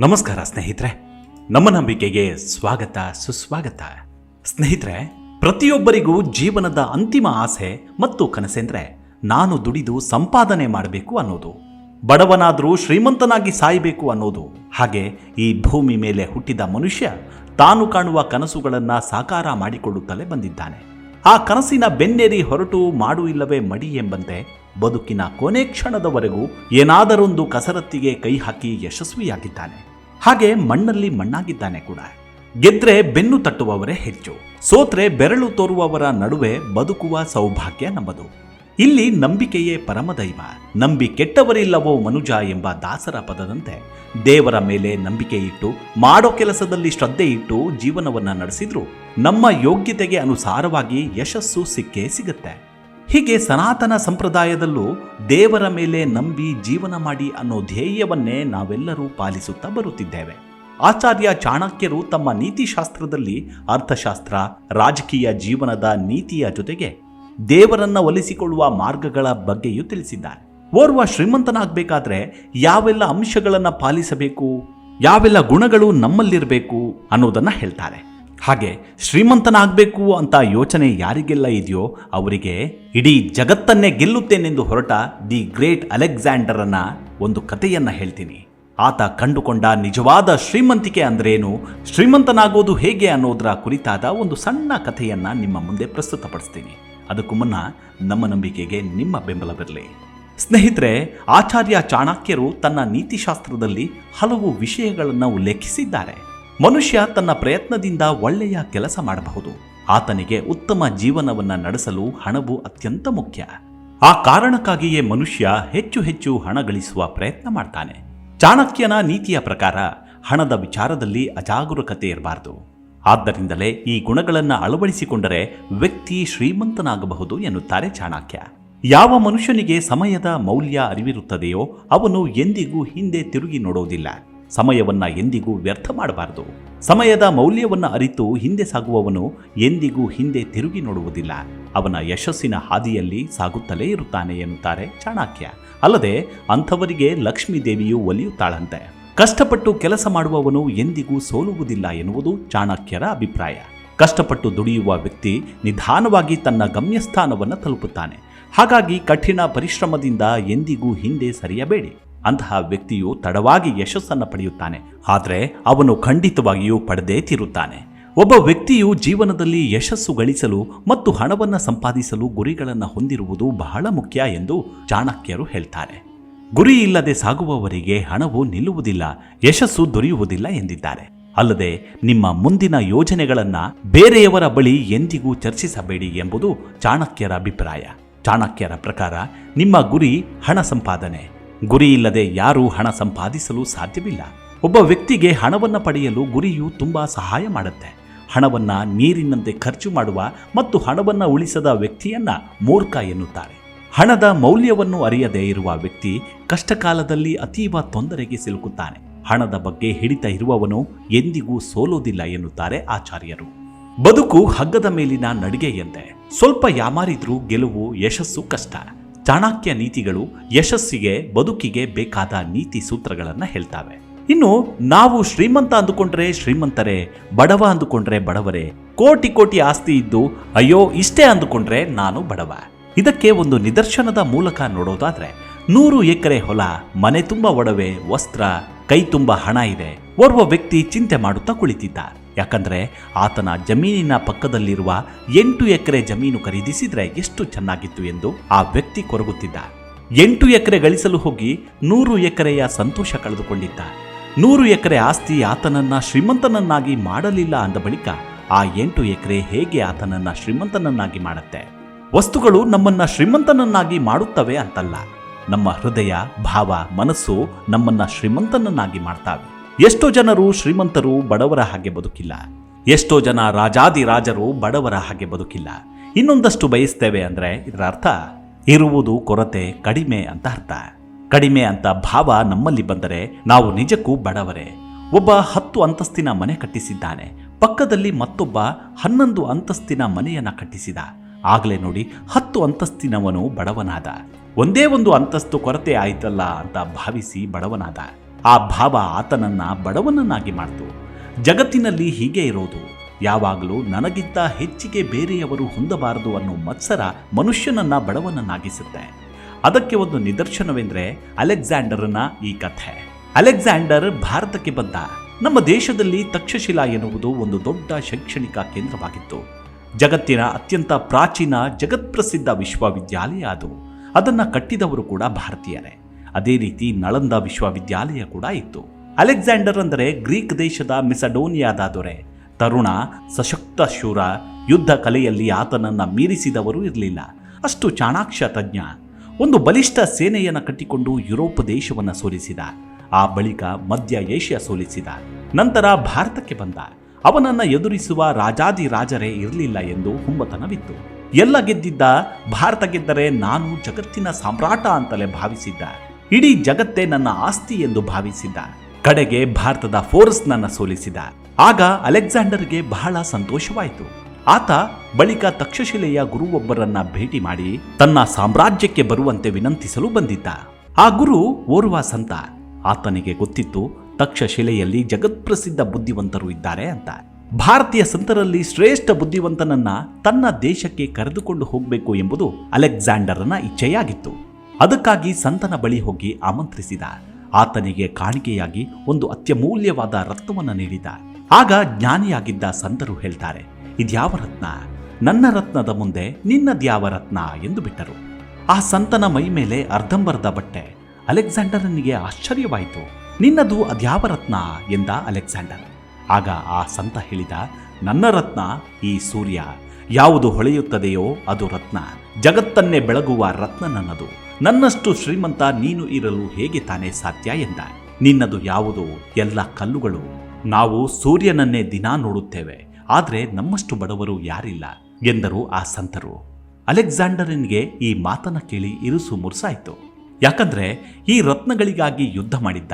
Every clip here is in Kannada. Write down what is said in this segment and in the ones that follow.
ನಮಸ್ಕಾರ ಸ್ನೇಹಿತರೆ. ನಮ್ಮ ನಂಬಿಕೆಗೆ ಸ್ವಾಗತ, ಸುಸ್ವಾಗತ. ಸ್ನೇಹಿತರೆ, ಪ್ರತಿಯೊಬ್ಬರಿಗೂ ಜೀವನದ ಅಂತಿಮ ಆಸೆ ಮತ್ತು ಕನಸೆಂದ್ರೆ ನಾನು ದುಡಿದು ಸಂಪಾದನೆ ಮಾಡಬೇಕು ಅನ್ನೋದು. ಬಡವನಾದರೂ ಶ್ರೀಮಂತನಾಗಿ ಸಾಯಬೇಕು ಅನ್ನೋದು. ಹಾಗೆ ಈ ಭೂಮಿ ಮೇಲೆ ಹುಟ್ಟಿದ ಮನುಷ್ಯ ತಾನು ಕಾಣುವ ಕನಸುಗಳನ್ನು ಸಾಕಾರ ಮಾಡಿಕೊಳ್ಳುತ್ತಲೇ ಬಂದಿದ್ದಾನೆ. ಆ ಕನಸಿನ ಬೆನ್ನೇರಿ ಹೊರಟು ಮಾಡು ಇಲ್ಲವೇ ಮಡಿ ಎಂಬಂತೆ ಬದುಕಿನ ಕೊನೆ ಕ್ಷಣದವರೆಗೂ ಏನಾದರೊಂದು ಕಸರತ್ತಿಗೆ ಕೈ ಹಾಕಿ ಯಶಸ್ವಿಯಾಗಿದ್ದಾನೆ. ಹಾಗೆ ಮಣ್ಣಲ್ಲಿ ಮಣ್ಣಾಗಿದ್ದಾನೆ ಕೂಡ. ಗೆದ್ರೆ ಬೆನ್ನು ತಟ್ಟುವವರೇ ಹೆಚ್ಚು. ಸೋತ್ರೆ ಬೆರಳು ತೋರುವವರ ನಡುವೆ ಬದುಕುವ ಸೌಭಾಗ್ಯ ನಮ್ಮದು. ಇಲ್ಲಿ ನಂಬಿಕೆಯೇ ಪರಮದೈವ. ನಂಬಿ ಕೆಟ್ಟವರಿಲ್ಲವೋ ಮನುಜ ಎಂಬ ದಾಸರ ಪದದಂತೆ. ದೇವರ ಮೇಲೆ ನಂಬಿಕೆ ಇಟ್ಟು, ಮಾಡೋ ಕೆಲಸದಲ್ಲಿ ಶ್ರದ್ಧೆ ಇಟ್ಟು ಜೀವನವನ್ನ ನಡೆಸಿದ್ರು. ನಮ್ಮ ಯೋಗ್ಯತೆಗೆ ಅನುಸಾರವಾಗಿ ಯಶಸ್ಸು ಸಿಕ್ಕೇ ಸಿಗುತ್ತೆ. ಹೀಗೆ ಸನಾತನ ಸಂಪ್ರದಾಯದಲ್ಲೂ ದೇವರ ಮೇಲೆ ನಂಬಿ ಜೀವನ ಮಾಡಿ ಅನ್ನೋ ಧ್ಯೇಯವನ್ನೇ ನಾವೆಲ್ಲರೂ ಪಾಲಿಸುತ್ತಾ ಬರುತ್ತಿದ್ದೇವೆ. ಆಚಾರ್ಯ ಚಾಣಕ್ಯರು ತಮ್ಮ ನೀತಿಶಾಸ್ತ್ರದಲ್ಲಿ ಅರ್ಥಶಾಸ್ತ್ರ, ರಾಜಕೀಯ ಜೀವನದ ನೀತಿಯ ಜೊತೆಗೆ ದೇವರನ್ನ ಒಲಿಸಿಕೊಳ್ಳುವ ಮಾರ್ಗಗಳ ಬಗ್ಗೆಯೂ ತಿಳಿಸಿದ್ದಾರೆ. ಓರ್ವ ಶ್ರೀಮಂತನಾಗಬೇಕಾದ್ರೆ ಯಾವೆಲ್ಲ ಅಂಶಗಳನ್ನು ಪಾಲಿಸಬೇಕು, ಯಾವೆಲ್ಲ ಗುಣಗಳು ನಮ್ಮಲ್ಲಿರಬೇಕು ಅನ್ನೋದನ್ನ ಹೇಳ್ತಾರೆ. ಹಾಗೆ ಶ್ರೀಮಂತನಾಗಬೇಕು ಅಂತ ಯೋಚನೆ ಯಾರಿಗೆಲ್ಲ ಇದೆಯೋ ಅವರಿಗೆ ಇಡೀ ಜಗತ್ತನ್ನೇ ಗೆಲ್ಲುತ್ತೇನೆಂದು ಹೊರಟ ದಿ ಗ್ರೇಟ್ ಅಲೆಕ್ಸಾಂಡರನ್ನ ಒಂದು ಕಥೆಯನ್ನ ಹೇಳ್ತೀನಿ. ಆತ ಕಂಡುಕೊಂಡ ನಿಜವಾದ ಶ್ರೀಮಂತಿಕೆ ಅಂದ್ರೇನು? ಶ್ರೀಮಂತನಾಗೋದು ಹೇಗೆ ಅನ್ನೋದರ ಕುರಿತಾದ ಒಂದು ಸಣ್ಣ ಕಥೆಯನ್ನ ನಿಮ್ಮ ಮುಂದೆ ಪ್ರಸ್ತುತಪಡಿಸ್ತೀನಿ. ಅದಕ್ಕೂ ಮುನ್ನ ನಮ್ಮ ನಂಬಿಕೆಗೆ ನಿಮ್ಮ ಬೆಂಬಲವಿರಲಿ ಸ್ನೇಹಿತರೆ, ಆಚಾರ್ಯ ಚಾಣಕ್ಯರು ತನ್ನ ನೀತಿಶಾಸ್ತ್ರದಲ್ಲಿ ಹಲವು ವಿಷಯಗಳನ್ನು ಉಲ್ಲೇಖಿಸಿದ್ದಾರೆ. ಮನುಷ್ಯ ತನ್ನ ಪ್ರಯತ್ನದಿಂದ ಒಳ್ಳೆಯ ಕೆಲಸ ಮಾಡಬಹುದು. ಆತನಿಗೆ ಉತ್ತಮ ಜೀವನವನ್ನ ನಡೆಸಲು ಹಣವು ಅತ್ಯಂತ ಮುಖ್ಯ. ಆ ಕಾರಣಕ್ಕಾಗಿಯೇ ಮನುಷ್ಯ ಹೆಚ್ಚು ಹೆಚ್ಚು ಹಣ ಗಳಿಸುವ ಪ್ರಯತ್ನ ಮಾಡ್ತಾನೆ. ಚಾಣಕ್ಯನ ನೀತಿಯ ಪ್ರಕಾರ ಹಣದ ವಿಚಾರದಲ್ಲಿ ಅಜಾಗರೂಕತೆ ಇರಬಾರದು. ಆದ್ದರಿಂದಲೇ ಈ ಗುಣಗಳನ್ನು ಅಳವಡಿಸಿಕೊಂಡರೆ ವ್ಯಕ್ತಿ ಶ್ರೀಮಂತನಾಗಬಹುದು ಎನ್ನುತ್ತಾರೆ ಚಾಣಕ್ಯ. ಯಾವ ಮನುಷ್ಯನಿಗೆ ಸಮಯದ ಮೌಲ್ಯ ಅರಿವಿರುತ್ತದೆಯೋ ಅವನು ಎಂದಿಗೂ ಹಿಂದೆ ತಿರುಗಿ ನೋಡೋದಿಲ್ಲ. ಸಮಯವನ್ನ ಎಂದಿಗೂ ವ್ಯರ್ಥ ಮಾಡಬಾರದು. ಸಮಯದ ಮೌಲ್ಯವನ್ನ ಅರಿತು ಹಿಂದೆ ಸಾಗುವವನು ಎಂದಿಗೂ ಹಿಂದೆ ತಿರುಗಿ ನೋಡುವುದಿಲ್ಲ. ಅವನ ಯಶಸ್ಸಿನ ಹಾದಿಯಲ್ಲಿ ಸಾಗುತ್ತಲೇ ಇರುತ್ತಾನೆ ಎನ್ನುತ್ತಾರೆ ಚಾಣಕ್ಯ. ಅಲ್ಲದೆ ಅಂಥವರಿಗೆ ಲಕ್ಷ್ಮೀ ದೇವಿಯು ಒಲಿಯುತ್ತಾಳಂತೆ. ಕಷ್ಟಪಟ್ಟು ಕೆಲಸ ಮಾಡುವವನು ಎಂದಿಗೂ ಸೋಲುವುದಿಲ್ಲ ಎನ್ನುವುದು ಚಾಣಕ್ಯರ ಅಭಿಪ್ರಾಯ. ಕಷ್ಟಪಟ್ಟು ದುಡಿಯುವ ವ್ಯಕ್ತಿ ನಿಧಾನವಾಗಿ ತನ್ನ ಗಮ್ಯಸ್ಥಾನವನ್ನು ತಲುಪುತ್ತಾನೆ. ಹಾಗಾಗಿ ಕಠಿಣ ಪರಿಶ್ರಮದಿಂದ ಎಂದಿಗೂ ಹಿಂದೆ ಸರಿಯಬೇಡಿ. ಅಂತಹ ವ್ಯಕ್ತಿಯು ತಡವಾಗಿ ಯಶಸ್ಸನ್ನು ಪಡೆಯುತ್ತಾನೆ. ಆದರೆ ಅವನು ಖಂಡಿತವಾಗಿಯೂ ಪಡೆದೇ ತಿರುತ್ತಾನೆ. ಒಬ್ಬ ವ್ಯಕ್ತಿಯು ಜೀವನದಲ್ಲಿ ಯಶಸ್ಸು ಗಳಿಸಲು ಮತ್ತು ಹಣವನ್ನು ಸಂಪಾದಿಸಲು ಗುರಿಗಳನ್ನು ಹೊಂದಿರುವುದು ಬಹಳ ಮುಖ್ಯ ಎಂದು ಚಾಣಕ್ಯರು ಹೇಳ್ತಾರೆ. ಗುರಿ ಇಲ್ಲದೆ ಸಾಗುವವರಿಗೆ ಹಣವು ನಿಲ್ಲುವುದಿಲ್ಲ, ಯಶಸ್ಸು ದೊರೆಯುವುದಿಲ್ಲ ಎಂದಿದ್ದಾರೆ. ಅಲ್ಲದೆ ನಿಮ್ಮ ಮುಂದಿನ ಯೋಜನೆಗಳನ್ನು ಬೇರೆಯವರ ಬಳಿ ಎಂದಿಗೂ ಚರ್ಚಿಸಬೇಡಿ ಎಂಬುದು ಚಾಣಕ್ಯರ ಅಭಿಪ್ರಾಯ. ಚಾಣಕ್ಯರ ಪ್ರಕಾರ ನಿಮ್ಮ ಗುರಿ ಹಣ ಸಂಪಾದನೆ ಗುರಿ ಇಲ್ಲದೆ ಯಾರೂ ಹಣ ಸಂಪಾದಿಸಲು ಸಾಧ್ಯವಿಲ್ಲ. ಒಬ್ಬ ವ್ಯಕ್ತಿಗೆ ಹಣವನ್ನು ಪಡೆಯಲು ಗುರಿಯು ತುಂಬಾ ಸಹಾಯ ಮಾಡುತ್ತೆ. ಹಣವನ್ನ ನೀರಿನಂತೆ ಖರ್ಚು ಮಾಡುವ ಮತ್ತು ಹಣವನ್ನು ಉಳಿಸದ ವ್ಯಕ್ತಿಯನ್ನ ಮೂರ್ಖ ಎನ್ನುತ್ತಾರೆ. ಹಣದ ಮೌಲ್ಯವನ್ನು ಅರಿಯದೇ ಇರುವ ವ್ಯಕ್ತಿ ಕಷ್ಟಕಾಲದಲ್ಲಿ ಅತೀವ ತೊಂದರೆಗೆ ಸಿಲುಕುತ್ತಾನೆ. ಹಣದ ಬಗ್ಗೆ ಹಿಡಿತ ಇರುವವನು ಎಂದಿಗೂ ಸೋಲೋದಿಲ್ಲ ಎನ್ನುತ್ತಾರೆ ಆಚಾರ್ಯರು. ಬದುಕು ಹಗ್ಗದ ಮೇಲಿನ ನಡಿಗೆಯಂತೆ. ಸ್ವಲ್ಪ ಯಾಮಾರಿದ್ರೂ ಗೆಲುವು ಯಶಸ್ಸು ಕಷ್ಟ. ಚಾಣಕ್ಯ ನೀತಿಗಳು ಯಶಸ್ಸಿಗೆ, ಬದುಕಿಗೆ ಬೇಕಾದ ನೀತಿ ಸೂತ್ರಗಳನ್ನು ಹೇಳ್ತಾವೆ. ಇನ್ನು ನಾವು ಶ್ರೀಮಂತ ಅಂದುಕೊಂಡ್ರೆ ಶ್ರೀಮಂತರೇ, ಬಡವ ಅಂದುಕೊಂಡ್ರೆ ಬಡವರೇ, ಕೋಟಿ ಕೋಟಿ ಆಸ್ತಿ ಇದ್ದು ಅಯ್ಯೋ ಇಷ್ಟೇ ಅಂದುಕೊಂಡ್ರೆ ನಾನು ಬಡವ. ಇದಕ್ಕೆ ಒಂದು ನಿದರ್ಶನದ ಮೂಲಕ ನೋಡೋದಾದ್ರೆ ನೂರು ಎಕರೆ ಹೊಲ, ಮನೆ ತುಂಬ ಒಡವೆ, ವಸ್ತ್ರ, ಕೈ ತುಂಬ ಹಣ ಇದೆ. ಓರ್ವ ವ್ಯಕ್ತಿ ಚಿಂತೆ ಮಾಡುತ್ತಾ ಕುಳಿತಿದ್ದ ಯಾಕಂದ್ರೆ ಆತನ ಜಮೀನಿನ ಪಕ್ಕದಲ್ಲಿರುವ ಎಂಟು ಎಕರೆ ಜಮೀನು ಖರೀದಿಸಿದ್ರೆ ಎಷ್ಟು ಚೆನ್ನಾಗಿತ್ತು ಎಂದು ಆ ವ್ಯಕ್ತಿ ಕೊರಗುತ್ತಿದ್ದ. ಎಂಟು ಎಕರೆ ಗಳಿಸಲು ಹೋಗಿ ನೂರು ಎಕರೆಯ ಸಂತೋಷ ಕಳೆದುಕೊಂಡಿದ್ದ. ನೂರು ಎಕರೆ ಆಸ್ತಿ ಆತನನ್ನ ಶ್ರೀಮಂತನನ್ನಾಗಿ ಮಾಡಲಿಲ್ಲ ಅಂದ ಬಳಿಕ ಆ ಎಂಟು ಎಕರೆ ಹೇಗೆ ಆತನನ್ನ ಶ್ರೀಮಂತನನ್ನಾಗಿ ಮಾಡುತ್ತೆ? ವಸ್ತುಗಳು ನಮ್ಮನ್ನ ಶ್ರೀಮಂತನನ್ನಾಗಿ ಮಾಡುತ್ತವೆ ಅಂತಲ್ಲ. ನಮ್ಮ ಹೃದಯ, ಭಾವ, ಮನಸ್ಸು ನಮ್ಮನ್ನ ಶ್ರೀಮಂತನನ್ನಾಗಿ ಮಾಡ್ತಾವೆ. ಎಷ್ಟೋ ಜನರು ಶ್ರೀಮಂತರು ಬಡವರ ಹಾಗೆ ಬದುಕಿಲ್ಲ. ಎಷ್ಟೋ ಜನ ರಾಜಾದಿ ರಾಜರು ಬಡವರ ಹಾಗೆ ಬದುಕಿಲ್ಲ. ಇನ್ನೊಂದಷ್ಟು ಬಯಸ್ತೇವೆ ಅಂದ್ರೆ ಇದರ ಅರ್ಥ, ಇರುವುದು ಕೊರತೆ ಕಡಿಮೆ ಅಂತ ಅರ್ಥ. ಕಡಿಮೆ ಅಂತ ಭಾವ ನಮ್ಮಲ್ಲಿ ಬಂದರೆ ನಾವು ನಿಜಕ್ಕೂ ಬಡವರೇ. ಒಬ್ಬ ಹತ್ತು ಅಂತಸ್ತಿನ ಮನೆ ಕಟ್ಟಿಸಿದ್ದಾನೆ. ಪಕ್ಕದಲ್ಲಿ ಮತ್ತೊಬ್ಬ ಹನ್ನೊಂದು ಅಂತಸ್ತಿನ ಮನೆಯನ್ನ ಕಟ್ಟಿಸಿದ. ಆಗಲೇ ನೋಡಿ, ಹತ್ತು ಅಂತಸ್ತಿನವನು ಬಡವನಾದ. ಒಂದೇ ಒಂದು ಅಂತಸ್ತು ಕೊರತೆ ಆಯಿತಲ್ಲ ಅಂತ ಭಾವಿಸಿ ಬಡವನಾದ. ಆ ಭಾವ ಆತನನ್ನ ಬಡವನನ್ನಾಗಿ ಮಾಡ್ತು. ಜಗತ್ತಿನಲ್ಲಿ ಹೀಗೆ ಇರೋದು, ಯಾವಾಗಲೂ ನನಗಿಂತ ಹೆಚ್ಚಿಗೆ ಬೇರೆಯವರು ಹೊಂದಬಾರದು ಅನ್ನೋ ಮತ್ಸರ ಮನುಷ್ಯನನ್ನ ಬಡವನನ್ನಾಗಿಸುತ್ತೆ. ಅದಕ್ಕೆ ಒಂದು ನಿದರ್ಶನವೆಂದರೆ ಅಲೆಕ್ಸಾಂಡರ್ನ ಈ ಕಥೆ. ಅಲೆಕ್ಸಾಂಡರ್ ಭಾರತಕ್ಕೆ ಬಂದ. ನಮ್ಮ ದೇಶದಲ್ಲಿ ತಕ್ಷಶಿಲಾ ಎನ್ನುವುದು ಒಂದು ದೊಡ್ಡ ಶೈಕ್ಷಣಿಕ ಕೇಂದ್ರವಾಗಿತ್ತು. ಜಗತ್ತಿನ ಅತ್ಯಂತ ಪ್ರಾಚೀನ, ಜಗತ್ಪ್ರಸಿದ್ಧ ವಿಶ್ವವಿದ್ಯಾಲಯ ಅದು. ಅದನ್ನು ಕಟ್ಟಿದವರು ಕೂಡ ಭಾರತೀಯರೇ. ಅದೇ ರೀತಿ ನಳಂದ ವಿಶ್ವವಿದ್ಯಾಲಯ ಕೂಡ ಇತ್ತು. ಅಲೆಕ್ಸಾಂಡರ್ ಅಂದರೆ ಗ್ರೀಕ್ ದೇಶದ ಮಿಸಡೋನಿಯಾದ ದೊರೆ. ತರುಣ, ಸಶಕ್ತ ಶೂರ, ಯುದ್ಧ ಕಲೆಯಲ್ಲಿ ಆತನನ್ನು ಮೀರಿಸಿದವರು ಇರಲಿಲ್ಲ. ಅಷ್ಟು ಚಾಣಾಕ್ಷ ತಜ್ಞ. ಒಂದು ಬಲಿಷ್ಠ ಸೇನೆಯನ್ನು ಕಟ್ಟಿಕೊಂಡು ಯುರೋಪ್ ದೇಶವನ್ನು ಸೋಲಿಸಿದ. ಆ ಬಳಿಕ ಮಧ್ಯ ಏಷ್ಯಾ ಸೋಲಿಸಿದ. ನಂತರ ಭಾರತಕ್ಕೆ ಬಂದ. ಅವನನ್ನ ಎದುರಿಸುವ ರಾಜಾದಿ ರಾಜರೇ ಇರಲಿಲ್ಲ ಎಂದು ಹುಮ್ಮತನವಿತ್ತು. ಎಲ್ಲ ಗೆದ್ದಿದ್ದ, ಭಾರತ ಗೆದ್ದರೆ ನಾನು ಜಗತ್ತಿನ ಸಾಮ್ರಾಟ ಅಂತಲೇ ಭಾವಿಸಿದ್ದ. ಇಡೀ ಜಗತ್ತೇ ನನ್ನ ಆಸ್ತಿ ಎಂದು ಭಾವಿಸಿದ್ದ ಕಡೆಗೆ ಭಾರತದ ಫೋರ್ಸ್ ನನ್ನ ಸೋಲಿಸಿದ. ಆಗ ಅಲೆಕ್ಸಾಂಡರ್ಗೆ ಬಹಳ ಸಂತೋಷವಾಯಿತು. ಆತ ಬಳಿಕ ತಕ್ಷಶಿಲೆಯ ಗುರುವೊಬ್ಬರನ್ನ ಭೇಟಿ ಮಾಡಿ ತನ್ನ ಸಾಮ್ರಾಜ್ಯಕ್ಕೆ ಬರುವಂತೆ ವಿನಂತಿಸಲು ಬಂದಿದ್ದ. ಆ ಗುರು ಓರ್ವ ಸಂತ. ಆತನಿಗೆ ಗೊತ್ತಿತ್ತು, ತಕ್ಷಶಿಲೆಯಲ್ಲಿ ಜಗತ್ಪ್ರಸಿದ್ಧ ಬುದ್ಧಿವಂತರು ಇದ್ದಾರೆ ಅಂತ. ಭಾರತೀಯ ಸಂತರಲ್ಲಿ ಶ್ರೇಷ್ಠ ಬುದ್ಧಿವಂತನನ್ನ ತನ್ನ ದೇಶಕ್ಕೆ ಕರೆದುಕೊಂಡು ಹೋಗಬೇಕು ಎಂಬುದು ಅಲೆಕ್ಸಾಂಡರ್ನ ಇಚ್ಛೆಯಾಗಿತ್ತು. ಅದಕ್ಕಾಗಿ ಸಂತನ ಬಳಿ ಹೋಗಿ ಆಮಂತ್ರಿಸಿದ. ಆತನಿಗೆ ಕಾಣಿಕೆಯಾಗಿ ಒಂದು ಅತ್ಯಮೂಲ್ಯವಾದ ರತ್ನವನ್ನು ನೀಡಿದ. ಆಗ ಜ್ಞಾನಿಯಾಗಿದ್ದ ಸಂತರು ಹೇಳ್ತಾರೆ, ಇದ್ಯಾವ ರತ್ನ? ನನ್ನ ರತ್ನದ ಮುಂದೆ ನಿನ್ನದ್ಯಾವ ರತ್ನ ಎಂದು ಬಿಟ್ಟರು. ಆ ಸಂತನ ಮೈ ಮೇಲೆ ಅರ್ಧಂಬರ್ಧ ಬಟ್ಟೆ. ಅಲೆಕ್ಸಾಂಡರನಿಗೆ ಆಶ್ಚರ್ಯವಾಯಿತು, ನಿನ್ನದು ಅದ್ಯಾವ ರತ್ನ? ಎಂದ ಅಲೆಕ್ಸಾಂಡರ್. ಆಗ ಆ ಸಂತ ಹೇಳಿದ, ನನ್ನ ರತ್ನ ಈ ಸೂರ್ಯ. ಯಾವುದು ಹೊಳೆಯುತ್ತದೆಯೋ ಅದು ರತ್ನ. ಜಗತ್ತನ್ನೇ ಬೆಳಗುವ ರತ್ನ ನನ್ನದು ನನ್ನಷ್ಟು ಶ್ರೀಮಂತ ನೀನು ಇರಲು ಹೇಗೆ ತಾನೇ ಸಾಧ್ಯ ಎಂದ ನಿನ್ನದು ಯಾವುದು ಎಲ್ಲ ಕಲ್ಲುಗಳು. ನಾವು ಸೂರ್ಯನನ್ನೇ ದಿನಾ ನೋಡುತ್ತೇವೆ. ಆದರೆ ನಮ್ಮಷ್ಟು ಬಡವರು ಯಾರಿಲ್ಲ ಎಂದರು ಆ ಸಂತರು. ಅಲೆಕ್ಸಾಂಡರನ್ಗೆ ಈ ಮಾತನ್ನ ಕೇಳಿ ಇರುಸು ಮುರುಸಾಯಿತು. ಯಾಕಂದ್ರೆ ಈ ರತ್ನಗಳಿಗಾಗಿ ಯುದ್ಧ ಮಾಡಿದ್ದ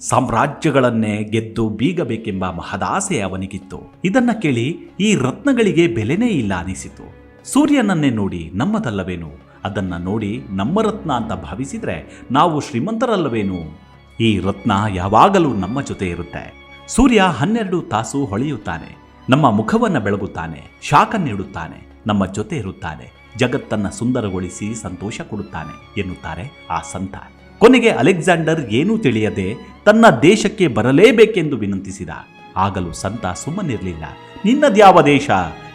ಸಾಮ್ರಾಜ್ಯಗಳನ್ನೇ ಗೆದ್ದು ಬೀಗಬೇಕೆಂಬ ಮಹದಾಸೆ ಅವನಿಗಿತ್ತು. ಇದನ್ನ ಕೇಳಿ ಈ ರತ್ನಗಳಿಗೆ ಬೆಲೆನೇ ಇಲ್ಲ ಅನಿಸಿತು. ಸೂರ್ಯನನ್ನೇ ನೋಡಿ ನಮ್ಮದಲ್ಲವೇನು? ಅದನ್ನ ನೋಡಿ ನಮ್ಮ ರತ್ನ ಅಂತ ಭಾವಿಸಿದರೆ ನಾವು ಶ್ರೀಮಂತರಲ್ಲವೇನು? ಈ ರತ್ನ ಯಾವಾಗಲೂ ನಮ್ಮ ಜೊತೆ ಇರುತ್ತೆ. ಸೂರ್ಯ ಹನ್ನೆರಡು ತಾಸು ಹೊಳೆಯುತ್ತಾನೆ. ನಮ್ಮ ಮುಖವನ್ನು ಬೆಳಗುತ್ತಾನೆ. ಶಾಖ ನೀಡುತ್ತಾನೆ. ನಮ್ಮ ಜೊತೆ ಇರುತ್ತಾನೆ. ಜಗತ್ತನ್ನ ಸುಂದರಗೊಳಿಸಿ ಸಂತೋಷ ಕೊಡುತ್ತಾನೆ ಎನ್ನುತ್ತಾರೆ ಆ ಸಂತ. ಕೊನೆಗೆ ಅಲೆಕ್ಸಾಂಡರ್ ಏನೂ ತಿಳಿಯದೆ ತನ್ನ ದೇಶಕ್ಕೆ ಬರಲೇಬೇಕೆಂದು ವಿನಂತಿಸಿದ. ಆಗಲೂ ಸಂತ ಸುಮ್ಮನಿರಲಿಲ್ಲ. ನಿನ್ನದ್ಯಾವ ದೇಶ?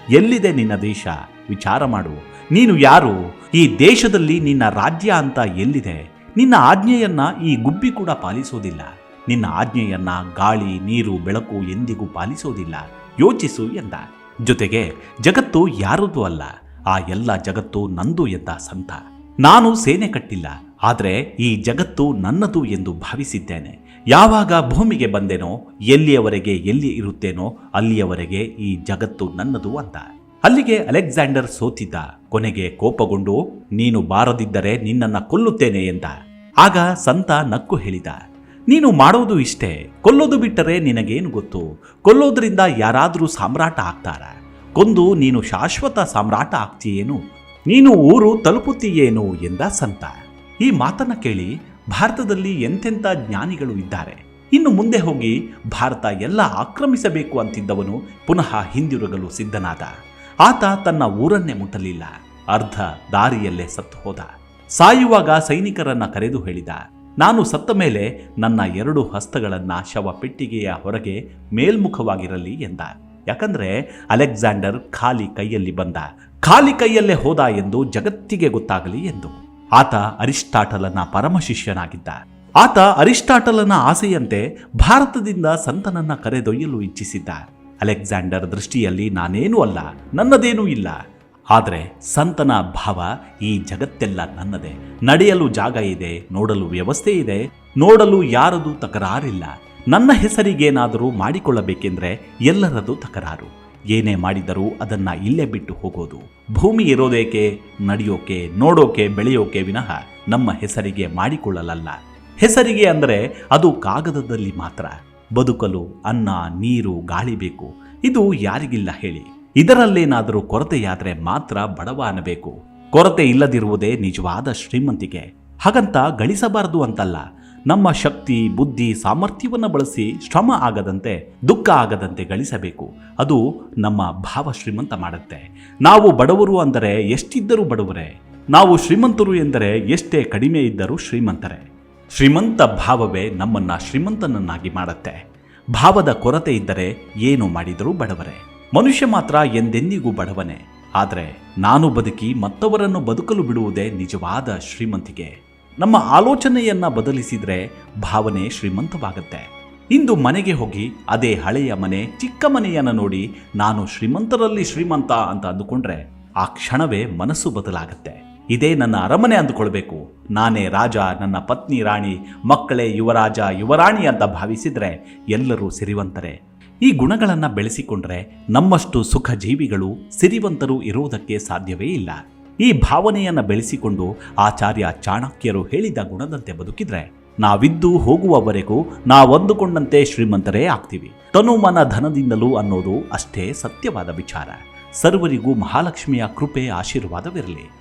ಎಲ್ಲಿದೆ ನಿನ್ನ ದೇಶ? ವಿಚಾರ ಮಾಡು. ನೀನು ಯಾರು? ಈ ದೇಶದಲ್ಲಿ ನಿನ್ನ ರಾಜ್ಯ ಅಂತ ಎಲ್ಲಿದೆ? ನಿನ್ನ ಆಜ್ಞೆಯನ್ನ ಈ ಗುಬ್ಬಿ ಕೂಡ ಪಾಲಿಸೋದಿಲ್ಲ. ನಿನ್ನ ಆಜ್ಞೆಯನ್ನ ಗಾಳಿ, ನೀರು, ಬೆಳಕು ಎಂದಿಗೂ ಪಾಲಿಸೋದಿಲ್ಲ. ಯೋಚಿಸು ಎಂದ. ಜೊತೆಗೆ ಜಗತ್ತು ಯಾರದ್ದು ಅಲ್ಲ, ಆ ಎಲ್ಲ ಜಗತ್ತು ನಂದು ಎಂದ ಸಂತ. ನಾನು ಸೇನೆ ಕಟ್ಟಿಲ್ಲ, ಆದರೆ ಈ ಜಗತ್ತು ನನ್ನದು ಎಂದು ಭಾವಿಸಿದ್ದೇನೆ. ಯಾವಾಗ ಭೂಮಿಗೆ ಬಂದೆನೋ, ಎಲ್ಲಿಯವರೆಗೆ ಎಲ್ಲಿ ಇರುತ್ತೇನೋ, ಅಲ್ಲಿಯವರೆಗೆ ಈ ಜಗತ್ತು ನನ್ನದು ಅಂತ ಅಲ್ಲಿಗೆ ಅಲೆಕ್ಸಾಂಡರ್ ಸೋತಿದ್ದ, ಕೊನೆಗೆ ಕೋಪಗೊಂಡು, ನೀನು ಬಾರದಿದ್ದರೆ ನಿನ್ನನ್ನ ಕೊಲ್ಲುತ್ತೇನೆ ಎಂದ. ಆಗ ಸಂತ ನಕ್ಕು ಹೇಳಿದ, ನೀನು ಮಾಡೋದು ಇಷ್ಟೇ, ಕೊಲ್ಲೋದು ಬಿಟ್ಟರೆ ನಿನಗೇನು ಗೊತ್ತು? ಕೊಲ್ಲೋದ್ರಿಂದ ಯಾರಾದರೂ ಸಾಮ್ರಾಟ ಆಗ್ತಾರ? ಕೊಂದು ನೀನು ಶಾಶ್ವತ ಸಾಮ್ರಾಟ ಆಗ್ತೀಯೇನು? ನೀನು ಊರು ತಲುಪುತ್ತೀಯೇನು ಎಂದ ಸಂತ. ಈ ಮಾತನ್ನ ಕೇಳಿ ಭಾರತದಲ್ಲಿ ಎಂತೆಂಥ ಜ್ಞಾನಿಗಳು ಇದ್ದಾರೆ? ಇನ್ನು ಮುಂದೆ ಹೋಗಿ ಭಾರತ ಎಲ್ಲ ಆಕ್ರಮಿಸಬೇಕು ಅಂತಿದ್ದವನು ಪುನಃ ಹಿಂದಿರುಗಲು ಸಿದ್ಧನಾದ. ಆತ ತನ್ನ ಊರನ್ನೇ ಮುಟ್ಟಲಿಲ್ಲ. ಅರ್ಧ ದಾರಿಯಲ್ಲೇ ಸತ್ತು ಹೋದ. ಸಾಯುವಾಗ ಸೈನಿಕರನ್ನ ಕರೆದು ಹೇಳಿದ, ನಾನು ಸತ್ತ ಮೇಲೆ ನನ್ನ ಎರಡು ಹಸ್ತಗಳನ್ನ ಶವ ಪೆಟ್ಟಿಗೆಯ ಹೊರಗೆ ಮೇಲ್ಮುಖವಾಗಿರಲಿ ಎಂದ. ಯಾಕಂದ್ರೆ ಅಲೆಕ್ಸಾಂಡರ್ ಖಾಲಿ ಕೈಯಲ್ಲಿ ಬಂದ. ಖಾಲಿ ಕೈಯಲ್ಲೇ ಹೋದ ಎಂದು ಜಗತ್ತಿಗೆ ಗೊತ್ತಾಗಲಿ ಎಂದು. ಆತ ಅರಿಸ್ಟಾಟಲನ ಪರಮಶಿಷ್ಯನಾಗಿದ್ದ ಆತ ಅರಿಸ್ಟಾಟಲನ ಆಸೆಯಂತೆ ಭಾರತದಿಂದ ಸಂತನನ್ನ ಕರೆದೊಯ್ಯಲು ಇಚ್ಛಿಸಿದ್ದ. ಅಲೆಕ್ಸಾಂಡರ್ ದೃಷ್ಟಿಯಲ್ಲಿ ನಾನೇನೂ ಅಲ್ಲ, ನನ್ನದೇನೂ ಇಲ್ಲ. ಆದರೆ ಸಂತನ ಭಾವ ಈ ಜಗತ್ತೆಲ್ಲ ನನ್ನದೇ. ನಡೆಯಲು ಜಾಗ ಇದೆ, ನೋಡಲು ವ್ಯವಸ್ಥೆ ಇದೆ, ನೋಡಲು ಯಾರದು ತಕರಾರಿಲ್ಲ. ನನ್ನ ಹೆಸರಿಗೇನಾದರೂ ಮಾಡಿಕೊಳ್ಳಬೇಕೆಂದ್ರೆ ಎಲ್ಲರದು ತಕರಾರು. ಏನೇ ಮಾಡಿದರೂ ಅದನ್ನ ಇಲ್ಲೇ ಬಿಟ್ಟು ಹೋಗೋದು. ಭೂಮಿ ಇರೋದೇಕೆ, ನಡೆಯೋಕೆ, ನೋಡೋಕೆ, ಬೆಳೆಯೋಕೆ ವಿನಃ ನಮ್ಮ ಹೆಸರಿಗೆ ಮಾಡಿಕೊಳ್ಳಲಲ್ಲ. ಹೆಸರಿಗೆ ಅಂದರೆ ಅದು ಕಾಗದದಲ್ಲಿ ಮಾತ್ರ. ಬದುಕಲು ಅನ್ನ, ನೀರು, ಗಾಳಿ ಬೇಕು. ಇದು ಯಾರಿಗಿಲ್ಲ ಹೇಳಿ. ಇದರಲ್ಲೇನಾದರೂ ಕೊರತೆಯಾದರೆ ಮಾತ್ರ ಬಡವ ಅನ್ನಬೇಕು ಕೊರತೆ ಇಲ್ಲದಿರುವುದೇ ನಿಜವಾದ ಶ್ರೀಮಂತಿಕೆ. ಹಾಗಂತ ಗಳಿಸಬಾರದು ಅಂತಲ್ಲ. ನಮ್ಮ ಶಕ್ತಿ, ಬುದ್ಧಿ, ಸಾಮರ್ಥ್ಯವನ್ನು ಬಳಸಿ ಶ್ರಮ ಆಗದಂತೆ, ದುಃಖ ಆಗದಂತೆ ಗಳಿಸಬೇಕು. ಅದು ನಮ್ಮ ಭಾವ ಶ್ರೀಮಂತ ಮಾಡುತ್ತೆ. ನಾವು ಬಡವರು ಅಂದರೆ ಎಷ್ಟಿದ್ದರೂ ಬಡವರೇ. ನಾವು ಶ್ರೀಮಂತರು ಎಂದರೆ ಎಷ್ಟೇ ಕಡಿಮೆ ಇದ್ದರೂ ಶ್ರೀಮಂತರೇ. ಶ್ರೀಮಂತ ಭಾವವೇ ನಮ್ಮನ್ನ ಶ್ರೀಮಂತನನ್ನಾಗಿ ಮಾಡುತ್ತೆ. ಭಾವದ ಕೊರತೆ ಇದ್ದರೆ ಏನು ಮಾಡಿದರೂ ಬಡವರೇ. ಮನುಷ್ಯ ಮಾತ್ರ ಎಂದೆಂದಿಗೂ ಬಡವನೇ. ಆದರೆ ನಾನು ಬದುಕಿ ಮತ್ತವರನ್ನು ಬದುಕಲು ಬಿಡುವುದೇ ನಿಜವಾದ ಶ್ರೀಮಂತಿಗೆ. ನಮ್ಮ ಆಲೋಚನೆಯನ್ನ ಬದಲಿಸಿದ್ರೆ ಭಾವನೆ ಶ್ರೀಮಂತವಾಗುತ್ತೆ. ಇಂದು ಮನೆಗೆ ಹೋಗಿ ಅದೇ ಹಳೆಯ ಮನೆ, ಚಿಕ್ಕ ಮನೆಯನ್ನ ನೋಡಿ ನಾನು ಶ್ರೀಮಂತರಲ್ಲಿ ಶ್ರೀಮಂತ ಅಂತ ಅಂದುಕೊಂಡ್ರೆ ಆ ಕ್ಷಣವೇ ಮನಸ್ಸು ಬದಲಾಗುತ್ತೆ. ಇದೇ ನನ್ನ ಅರಮನೆ ಅಂದುಕೊಳ್ಬೇಕು. ನಾನೇ ರಾಜ, ನನ್ನ ಪತ್ನಿ, ರಾಣಿ, ಮಕ್ಕಳೇ, ಯುವರಾಜ, ಯುವರಾಣಿ ಅಂತ ಭಾವಿಸಿದ್ರೆ ಎಲ್ಲರೂ ಸಿರಿವಂತರೇ. ಈ ಗುಣಗಳನ್ನು ಬೆಳೆಸಿಕೊಂಡ್ರೆ ನಮ್ಮಷ್ಟು ಸುಖ ಜೀವಿಗಳು ಸಿರಿವಂತರು ಇರುವುದಕ್ಕೆ ಸಾಧ್ಯವೇ ಇಲ್ಲ. ಈ ಭಾವನೆಯನ್ನು ಬೆಳೆಸಿಕೊಂಡು ಆಚಾರ್ಯ ಚಾಣಕ್ಯರು ಹೇಳಿದ ಗುಣದಂತೆ ಬದುಕಿದ್ರೆ ನಾವಿದ್ದು ಹೋಗುವವರೆಗೂ ನಾವಂದುಕೊಂಡಂತೆ ಶ್ರೀಮಂತರೇ ಆಗ್ತೀವಿ. ತನುಮನ ಧನದಿಂದಲೂ ಅನ್ನೋದು ಅಷ್ಟೇ ಸತ್ಯವಾದ ವಿಚಾರ. ಸರ್ವರಿಗೂ ಮಹಾಲಕ್ಷ್ಮಿಯ ಕೃಪೆ ಆಶೀರ್ವಾದವಿರಲಿ.